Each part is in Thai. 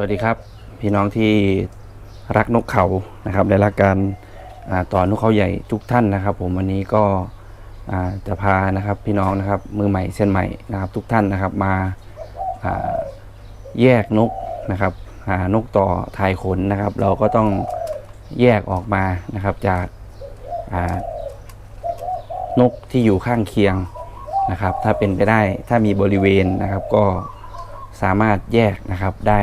วัสดีครับ พี่น้องที่รักนกเขานะครับและรักการต่อนกเขาใหญ่ทุกท่านนะครับ ผมวันนี้ก็จะพานะครับพี่น้องนะครับมือใหม่เส้นใหม่นะครับ ทุกท่านนะครับมาแยกนกนะครับหานกต่อทายขนนะครับ เราก็ต้องแยกออกมานะครับจากนกที่อยู่ข้างเคียงนะครับ ถ้าเป็นไปได้ถ้ามีบริเวณนะครับก็สามารถแยกนะครับได้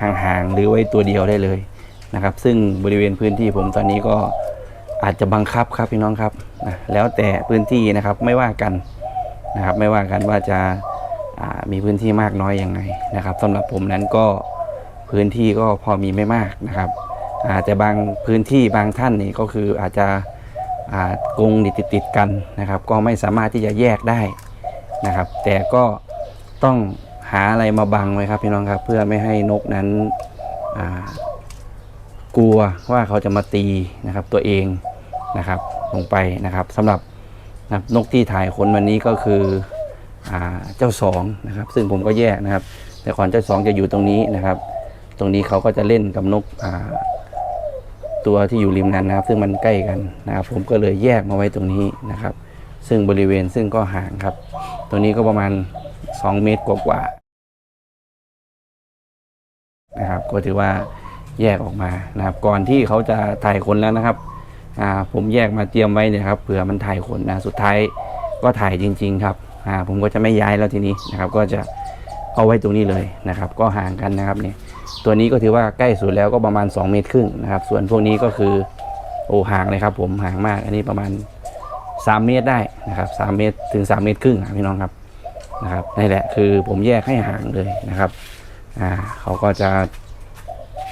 ห่างๆหรือไว้ตัวเดียวได้เลยนะครับ ซึ่งบริเวณพื้นที่ผมตอนนี้ก็อาจจะบังคับครับพี่น้องครับนะแล้วแต่พื้นที่นะครับไม่ว่ากันนะครับไม่ว่ากันว่าจะามีพื้นที่มากน้อยยังไงนะครับสำหรับผมนั้นก็พื้นที่ก็พอมีไม่มากนะครับ อาจจะบางพื้นที่บางท่านนี่ก็คืออาจจะกรงติดติดกันนะครับ ก็ไม่สามารถที่จะแยกได้นะครับ แต่ก็ต้องาอะไรมาบังไว้ครับพี่น้องครับ เพื่อไม่ให้นกนั้นกลัวว่าเขาจะมาตีนะครับตัวเองนะครับลงไปนะครับสำหรับนะนกที่ถ่ายขนวันนี้ก็คืออเจ้าสองนะครับ ซึ่งผมก็แยกนะครับ แต่ก่อนเจ้าสองจะอยู่ตรงนี้นะครับ ตรงนี้เขาก็จะเล่นกับนกตัวที่อยู่ริมนั้นนะครับ ซึ่งมันใกล้กันนะครับ ผมก็เลยแยกมาไว้ตรงนี้นะครับ ซึ่งบริเวณซึ่งก็ห่างครับ ตรงนี้ก็ประมาณ 2 เมตรกว่า นะครับ ก็ถือว่าแยกออกมานะครับ ก่อนที่เขาจะถ่ายขนแล้วนะครับผมแยกมาเตรียมไว้เนี่ยครับเผื่อมันถ่ายขนนะสุดท้ายก็ถ่ายจริง ๆ ครับผมก็จะไม่ย้ายแล้วทีนี้นะครับ ก็จะเอาไว้ตรงนี้เลยนะครับ ก็ห่างกันนะครับเนี่ยตัวนี้ก็ถือว่าใกล้สุดแล้วก็ประมาณ 2 เมตรครึ่งนะครับ ส่วนพวกนี้ก็คือโอ้ห่างเลยครับ ผมห่างมากอันนี้ประมาณ 3 เมตรได้นะครับ3เมตรถึง 3 เมตรครึ่งพี่น้องครับนะครับนี่แหละคือผมแยกให้ห่างเลยนะครับ อ่าเขาก็จะ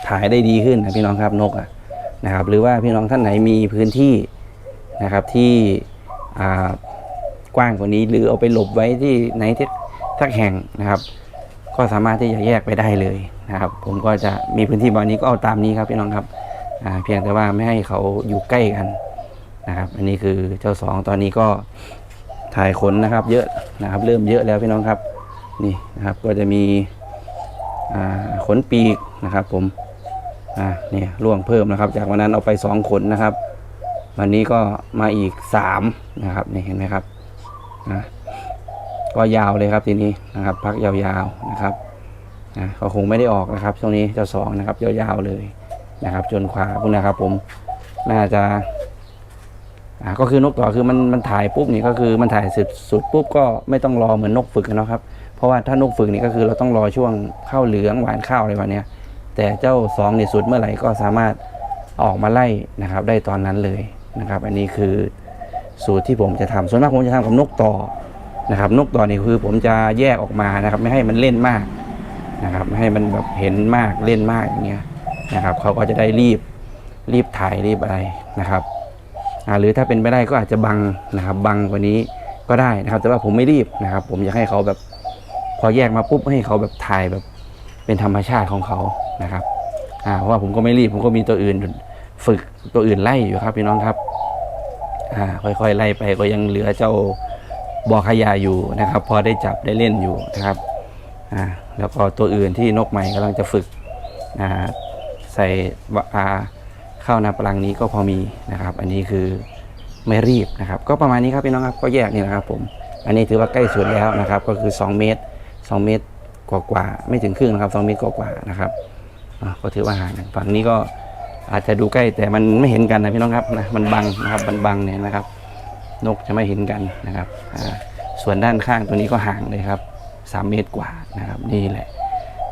ถ่ายได้ดีขึ้นนะพี่น้องครับนกอะนะครับ หรือว่าพี่น้องท่านไหนมีพื้นที่นะครับที่อ่ากว้างกว่านี้หรือเอาไปหลบไว้ที่ไหนที่สักแห่งนะครับ ก็สามารถที่จะแยกไปได้เลยนะครับ ผมก็จะมีพื้นที่บรินี้ก็เอาตามนี้ครับพี่น้องครับอ่าเพียงแต่ว่าไม่ให้เขาอยู่ใกล้กันนะครับ อันนี้คือเจ้าสองตอนนี้ก็ถ่ายขนนะครับ เยอะนะครับ เริ่มเยอะแล้วพี่น้องครับ นี่นะครับก็จะมี ขนปีกนะครับ ผมอ่าเนี่ยร่วงเพิ่มนะครับ จากวันนั้นเอาไปสองขนนะครับ วันนี้ก็มาอีกสามนะครับนี่เห็นไหมครับนะก็ยาวเลยครับทีนี้นะครับ พักยาวๆนะครับนะก็คงไม่ได้ออกนะครับช่วงนี้เจ้าสองนะครับยาวๆเลยนะครับ จนขวาพวกนะครับ ผมน่าจะ อ่าก็คือนกต่อคือมันมันถ่ายปุ๊บนี่ก็คือมันถ่ายสุดสุดปุ๊บก็ไม่ต้องรอเหมือนนกฝึกนะครับ เพราะว่าถ้านกฝึกนี่ก็คือเราต้องรอช่วงข้าวเหลืองหวานข้าวอะไรแบบนี้แต่เจ้าสองนี่สุดเมื่อไหร่ก็สามารถออกมาไล่นะครับ ได้ตอนนั้นเลยนะครับ อันนี้คือสูตรที่ผมจะทำส่วนมากผมจะทำกับนกต่อนะครับ นกต่อนี่คือผมจะแยกออกมานะครับ ไม่ให้มันเล่นมากนะครับไม่ให้มันแบบเห็นมากเล่นมากอย่างเงี้ยนะครับเขาก็จะได้รีบรีบถ่ายรีบอะไรนะครับ หรือถ้าเป็นไปได้ก็อาจจะบังนะครับบังกว่านี้ก็ได้นะครับ แต่ว่าผมไม่รีบนะครับ ผมอยากให้เขาแบบพอแยกมาปุ๊บให้เขาแบบถ่ายแบบเป็นธรรมชาติของเขานะครับอ่าเพราะว่าผมก็ไม่รีบ ผมก็มีตัวอื่นฝึกตัวอื่นไล่อยู่ครับพี่น้องครับอ่าค่อยๆไล่ไปก็ยังเหลือเจ้าบอขยาอยู่นะครับ พอได้จับได้เล่นอยู่นะครับอ่าแล้วก็ตัวอื่นที่นกใหม่กำลังจะฝึกอ่าใส่อ่า ข้านาปลังนี้ก็พอมีนะครับ อันนี้คือไม่รีบนะครับ ก็ประมาณนี้ครับพี่น้องครับก็แยกนี่นะครับผมอันนี้ถือว่าใกล้สุดแล้วนะครับ ก็คือ 2 เมตร 2 เมตรกว่าๆไม่ถึงครึ่งนะครับ 2 เมตรกว่าๆนะครับก็ถือว่าห่างฝั่งนี้ก็อาจจะดูใกล้แต่มันไม่เห็นกันนะพี่น้องครับนะมันบังนะครับมันบังเนี่ยนะครับ นกจะไม่เห็นกันนะครับส่วนด้านข้างตัวนี้ก็ห่างเลยครับ 3 เมตรกว่านะครับนี่แหละ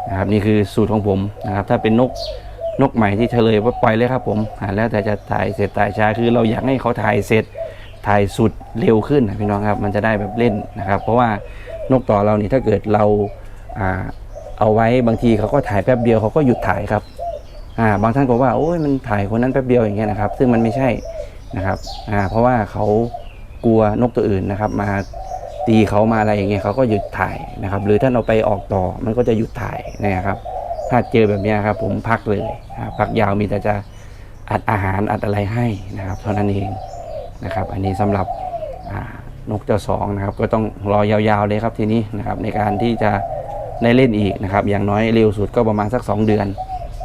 นะครับนี่คือสูตรของผมนะครับ ถ้าเป็นนก นกใหม่ที่เฉลยว่าปล่อยเลยครับผมอ่าแล้วแต่จะถ่ายเสร็จถ่ายช้าคือเราอยากให้เขาถ่ายเสร็จถ่ายสุดเร็วขึ้นนะพี่น้องครับมันจะได้แบบเล่นนะครับ เพราะว่านกต่อเรานี่ถ้าเกิดเราอ่าเอาไว้บางทีเขาก็ถ่ายแป๊บเดียวเขาก็หยุดถ่ายครับอ่าบางท่านก็ว่าโอ้ยมันถ่ายคนนั้นแป๊บเดียวอย่างเงี้ยนะครับ ซึ่งมันไม่ใช่นะครับอ่าเพราะว่าเขากลัวนกตัวอื่นนะครับมาตีเขามาอะไรอย่างเงี้ยเขาก็หยุดถ่ายนะครับ หรือถ้าเราไปออกต่อมันก็จะหยุดถ่ายนะครับ ถ้าเจอแบบนี้ครับ ผมพักเลยพักยาวมีแต่จะอัดอาหารอัดอะไรให้นะครับ เท่านั้นเองนะครับ อันนี้สำหรับนกเจ้าสองนะครับ ก็ต้องรอยาวๆเลยครับทีนี้นะครับ ในการที่จะได้เล่นอีกนะครับ อย่างน้อยเร็วสุดก็ประมาณสัก 2 เดือน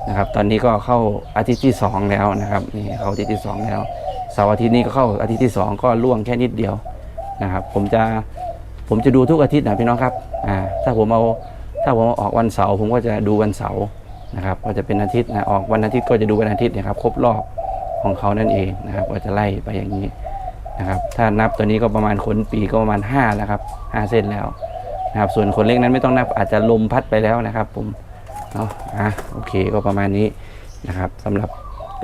นะครับ ตอนนี้ก็เข้าอาทิตย์ที่ 2 แล้วนะครับนี่เข้าอาทิตย์ที่ 2 แล้วเสาร์อาทิตย์นี้ก็เข้าอาทิตย์ที่ 2 ก็ล่วงแค่นิดเดียวนะครับ ผมจะผมจะดูทุกอาทิตย์นะพี่น้องครับอ่าถ้าผมเอา ถ้าผมออกวันเสาร์ผมก็จะดูวันเสาร์นะครับก็จะเป็นอาทิตย์นะออกวันอาทิตย์ก็จะดูวันอาทิตย์นะครับครบรอบของเขานั่นเองนะครับก็จะไล่ไปอย่างนี้นะครับถ้านับตัวนี้ก็ประมาณขนปีก็ประมาณ5แล้วครับ5เส้นแล้วนะครับส่วนคนเล็กนั้นไม่ต้องนับอาจจะลมพัดไปแล้วนะครับ ผมเนาะอะโอเคก็ประมาณนี้นะครับสำหรับ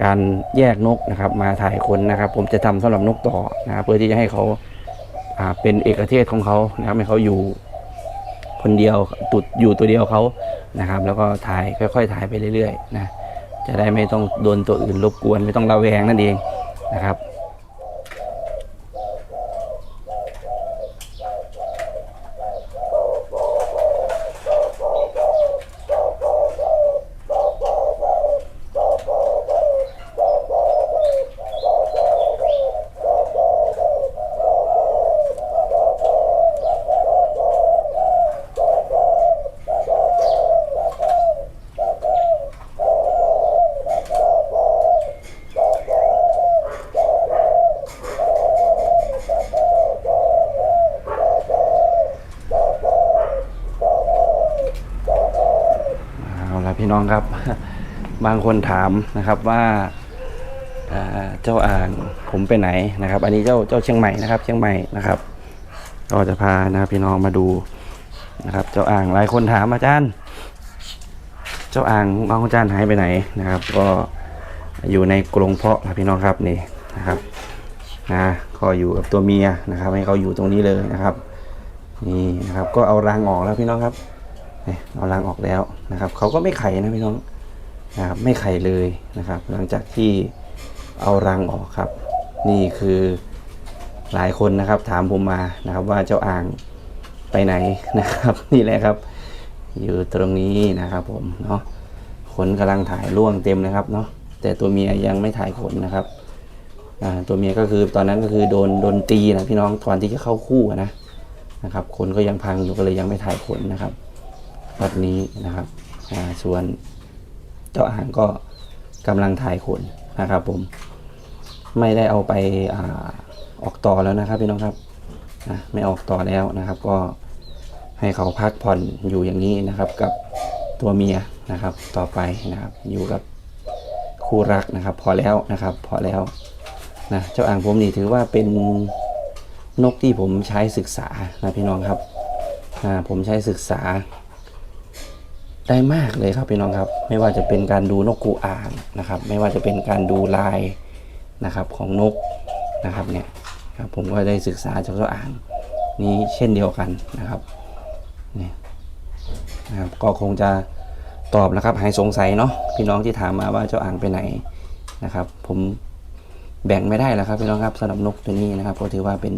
การแยกนกนะครับมาถ่ายคนนะครับ ผมจะทำสำหรับนกต่อนะครับเพื่อที่จะให้เขาอ่าเป็นเอกเทศของเขานะครับให้เขาอยู่ คนเดียวตุดอยู่ตัวเดียวเขานะครับ แล้วก็ถ่ายค่อย ๆ ถ่ายไปเรื่อยๆนะจะได้ไม่ต้องโดนตัวอื่นรบกวนไม่ต้องระแวงนั่นเองนะครับ พี่น้องครับ บางคนถามนะครับว่าเจ้าอ่างผมไปไหนนะครับ อันนี้เจ้าเจ้าเชียงใหม่นะครับ เชียงใหม่นะครับ ก็จะพานะครับพี่น้องมาดูนะครับ เจ้าอ่างหลายคนถามอาจารย์ เจ้าอ่างของอาจารย์หายไปไหนนะครับ ก็อยู่ในกรงเพาะครับพี่น้องครับนี่นะครับนะก็อยู่กับตัวเมียนะครับ ให้เขาอยู่ตรงนี้เลยนะครับ นี่นะครับ ก็เอารังออกแล้วพี่น้องครับ เอารังออกแล้วนะครับเขาก็ไม่ไข่นะพี่น้องนะครับไม่ไข่เลยนะครับ หลังจากที่เอารังออกครับ นี่คือหลายคนนะครับ ถามผมมานะครับว่าเจ้าอ่างไปไหนนะครับ นี่แหละครับ อยู่ตรงนี้นะครับผมเนาะขนกำลังถ่ายร่วงเต็มนะครับเนาะแต่ตัวเมียยังไม่ถ่ายขนนะครับตัวเมียก็คือตอนนั้นก็คือโดนโดนตีนะพี่น้องตอนที่จะเข้าคู่นะนะครับขนก็ยังพังอยู่ก็เลยยังไม่ถ่ายขนนะครับ แบบนี้นะครับส่วนเจ้าอ่างก็กำลังถ่ายขนนะครับผม ไม่ได้เอาไปอออกต่อแล้วนะครับพี่น้องครับไม่ออกต่อแล้วนะครับ ก็ให้เขาพักผ่อนอยู่อย่างนี้นะครับ กับตัวเมียนะครับ ต่อไปนะครับ อยู่กับคู่รักนะครับ พอแล้วนะครับ พอแล้วนะเจ้าอ่างผมนี่ถือว่าเป็นนกที่ผมใช้ศึกษานะพี่น้องครับผมใช้ศึกษา ได้มากเลยครับพี่น้องครับ ไม่ว่าจะเป็นการดูนกกูอ่างนะครับ ไม่ว่าจะเป็นการดูลายนะครับของนกนะครับเนี่ยครับผมก็ได้ศึกษาจากเจ้าอ่างนี้เช่นเดียวกันนะครับเนี่ยนะครับก็คงจะตอบนะครับหายสงสัยเนาะพี่น้องที่ถามมาว่าเจ้าอ่างไปไหนนะครับ ผมแบ่งไม่ได้แล้วครับพี่น้องครับสำหรับนกตัวนี้นะครับก็ถือว่าเป็น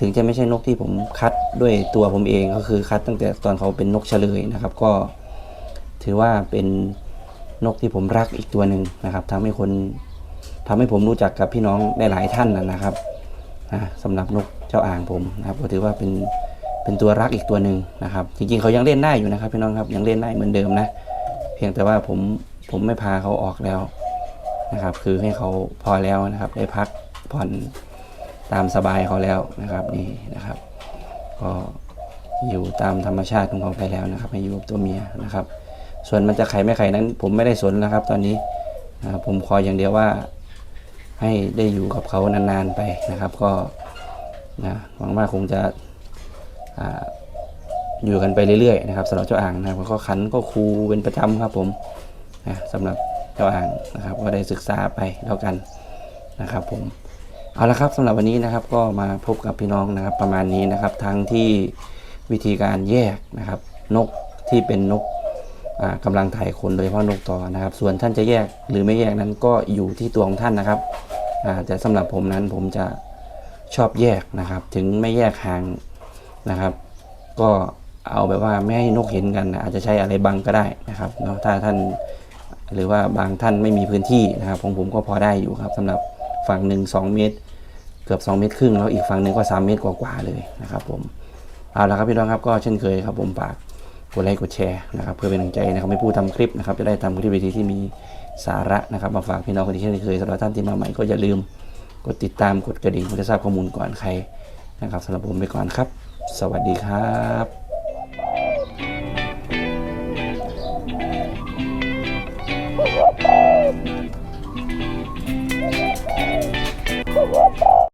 ถึงจะไม่ใช่นกที่ผมคัดด้วยตัวผมเองก็คือคัดตั้งแต่ตอนเขาเป็นนกเฉลยนะครับ ก็ ถือว่าเป็นนกที่ผมรักอีกตัวหนึ่งนะครับทำให้คนทำให้ผมรู้จักกับพี่น้องได้หลายท่านนะนะครับอ่าสำหรับนกเจ้าอ่างผมนะครับ ก็ถือว่าเป็นเป็นตัวรักอีกตัวหนึ่งนะครับ จริงๆเขายังเล่นได้อยู่นะครับ พี่น้องครับยังเล่นได้เหมือนเดิมนะ เพียงแต่ว่าผมผมไม่พาเขาออกแล้วนะครับ คือให้เขาพอแล้วนะครับ ได้พักผ่อนตามสบายเขาแล้วนะครับนี่นะครับ ก็อยู่ตามธรรมชาติของเขาไปแล้วนะครับให้อยู่กับตัวเมียนะครับ ส่วนมันจะไข่ไม่ไข่นั้น ผมไม่ได้สนนะครับ ตอนนี้ผมขออย่างเดียวว่า ให้ได้อยู่กับเขานานๆไปนะครับ ก็นะหวังว่าคงจะอ่าอยู่กันไปเรื่อยๆนะครับสำหรับเจ้าอ่างนะครับก็ขันก็ครูเป็นประจำครับผมนะสำหรับเจ้าอ่างนะครับ ก็ได้ศึกษาไปแล้วกันนะครับผมเอาละครับสำหรับวันนี้นะครับก็มาพบกับพี่น้องนะครับประมาณนี้นะครับ ทั้งที่วิธีการแยกนะครับ นกที่เป็นนก อ่ากำลังถ่ายขนโดยเฉพาะนกต่อนะครับ ส่วนท่านจะแยกหรือไม่แยกนั้นก็อยู่ที่ตัวของท่านนะครับแต่สำหรับผมนั้นผมจะชอบแยกนะครับ ถึงไม่แยกห่างนะครับ ก็เอาแบบว่าไม่ให้นกเห็นกันอาจจะใช้อะไรบังก็ได้นะครับเนาะถ้าท่านหรือว่าบางท่านไม่มีพื้นที่นะครับของผมก็พอได้อยู่ครับสำหรับฝั่งหนึ่งสองเมตร เกือบ 2 เมตรครึ่งแล้วอีกฝั่งหนึ่งก็ 3 เมตรกว่าๆเลยนะครับผมเอาละครับพี่น้องครับก็เช่นเคยครับผมฝาก กดไลค์กดแชร์นะครับเพื่อเป็นกำลังใจนะครับให้ผู้ทำคลิปนะครับจะได้ทำคลิปวิธีที่มีสาระนะครับมาฝากพี่น้องคนที่เช่นเคยสำหรับท่านที่มาใหม่ก็อย่าลืมกดติดตามกดกระดิ่งเพื่อจะทราบข้อมูลก่อนใครนะครับสำหรับผมไปก่อนครับ สวัสดีครับ